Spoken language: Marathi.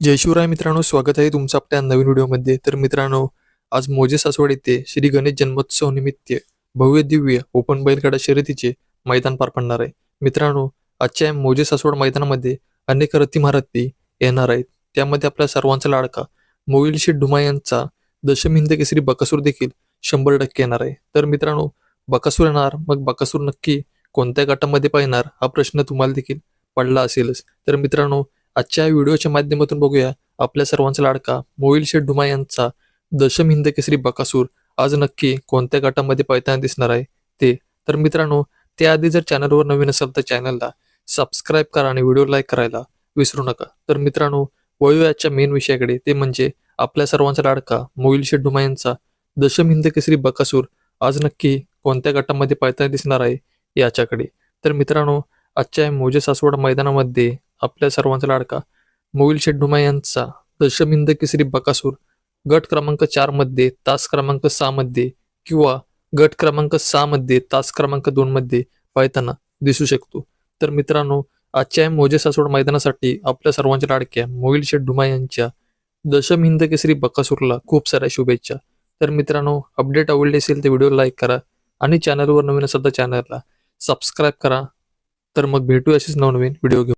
जय शिवराय मित्रांनो स्वागत आहे तुमचं आपल्या नवीन व्हिडिओमध्ये. तर मित्रांनो आज मोजे सासवड येथे श्री गणेश जन्मोत्सव निमित्त भव्य दिव्य ओपन बैलगाडा शर्यतीचे मैदान पार पडणार आहे. मित्रांनो आजच्या मोजे सासवड मैदानामध्ये अनेक रथी महारथी येणार आहेत. त्यामध्ये आपल्या सर्वांचा लाडका मोईल शेठ डुमा यांचा दशमिंद केसरी बकासूर देखील शंभर टक्के येणार आहे. तर मित्रांनो बकासूर येणार मग बकासूर नक्की कोणत्या गटामध्ये पाहणार हा प्रश्न तुम्हाला देखील पडला असेलच. तर मित्रांनो आजच्या व्हिडिओच्या माध्यमातून बघूया. आपल्या सर्वांचा लाडका मोहिल शेठ डुमा यांचा दशम हिंद केसरी बकासूर आज नक्की कोणत्या गटामध्ये पळताना दिसणार आहे ते? तर मित्रांनो त्याआधी जर चॅनलवर नवीन असाल तर चॅनलला सबस्क्राईब करा आणि व्हिडिओ लाईक करायला विसरू नका. तर मित्रांनो वळूयाच्या मेन विषयाकडे. ते म्हणजे आपल्या सर्वांचा लाडका मोहिल शेठ डुमा यांचा दशम हिंद केसरी बकासूर आज नक्की कोणत्या गटामध्ये पळताना दिसणार आहे याच्याकडे. तर मित्रांनो आजच्या मोजे सासवड मैदानामध्ये आपल्या सर्वांचा लाडका. मोईल शेड्डुमा यांचा दशमिंद केसरी बकासूर गट क्रमांक चारमध्ये तास क्रमांक सहा मध्ये किंवा गट क्रमांक सहा मध्ये तास क्रमांक दोन मध्ये पाहताना दिसू शकतो. तर मित्रांनो आजच्या मोजे सासवड मैदानासाठी आपल्या सर्वांच्या लाडक्या मोईल शेड्डुमा यांच्या दशम हिंद केसरी बकासूरला खूप साऱ्या शुभेच्छा. तर मित्रांनो अपडेट आवडली असेल तर व्हिडिओ लाईक करा आणि चॅनलवर नवीन असेल तर चॅनलला सबस्क्राईब करा. तर मग भेटू असेच नवनवीन व्हिडिओ घेऊ